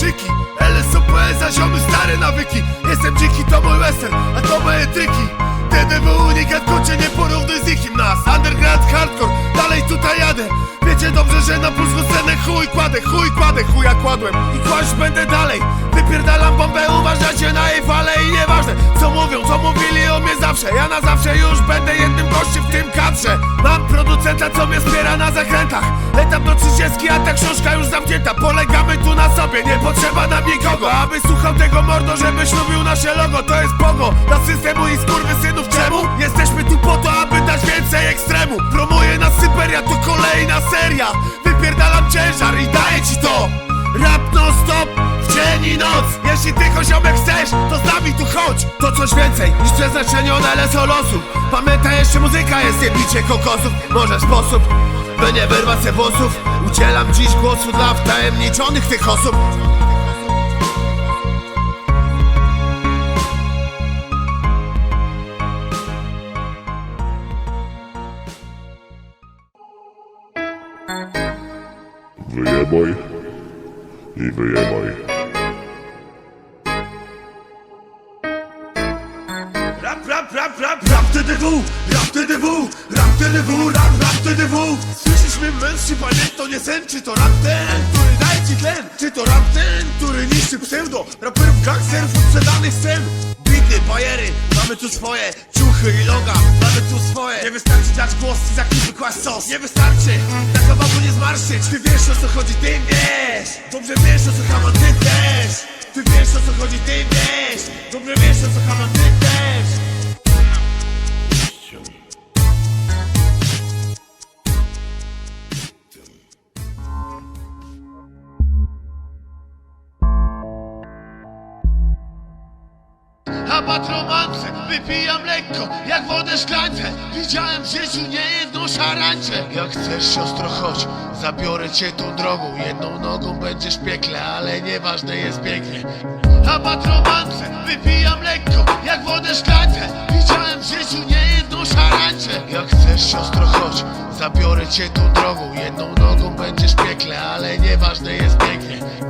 szyki LSOP za ziomy stare nawyki. Jestem dziki, to mój western, a to moje triki. TDW unikat, kocie nie porównuj z nikim. Nas Underground, hardcore, dalej tutaj jadę. Wiecie dobrze, że na pulsku scenę chuj kładę Chuj kładę, chuja kładłem. I kłaść będę dalej. Wypierdalam bombę, uważacie na jej fale i nieważne Co mówią, co mówili zawsze. Ja na zawsze już będę jednym gościem w tym kadrze. Mam producenta, co mnie wspiera na zakrętach. Letam do 30, a ta książka już zamknięta. Polegamy tu na sobie, nie potrzeba nam nikogo. Aby słuchał tego mordo, żebyś lubił nasze logo To jest pogo. Dla systemu i skurwysynów Czemu? Jesteśmy tu po to, aby dać więcej ekstremu. Promuje nas Syberia, to kolejna seria. Wypierdalam ciężar i daję ci to To coś więcej niż przeznaczenione LSO losu. Pamiętaj jeszcze muzyka jest nie bicie kokosów. Może sposób, by nie wyrwać se włosów. Udzielam dziś głosu dla wtajemniczonych tych osób. Wyjeboj i wyjeboj. Rap, rap, rap, rap, rap TDW, rap TDW, rap TDW, rap, rap TDW Słyszysz mnie mężczy, panie, to nie sen, czy to rap ten, który daje ci tlen? Czy to rap ten, który niszczy pseudo, raperów, gangsterów, sprzedanych scen? Bity, bajery, mamy tu swoje, ciuchy i loga, mamy tu swoje. Nie wystarczy dać głos i za kim kłaść sos. Nie wystarczy, tak babu nie zmarszyć. Ty wiesz o co chodzi, ty wiesz. Dobrze wiesz o co Haman, ty też. Ty wiesz o co chodzi, ty wiesz. Dobrze wiesz o co Haman, ty też Abat romance, wypijam lekko, jak wodę szklance Widziałem w życiu niejedną szarańczę Jak chcesz siostro chodź, zabiorę cię tą drogą. Jedną nogą będziesz piekle, ale nieważne jest pięknie. Abat romance, wypijam lekko, jak wodę szklance Widziałem w życiu niejedną szarańczę Jak chcesz siostro chodź, zabiorę cię tą drogą. Jedną nogą będziesz piekle, ale nieważne jest pięknie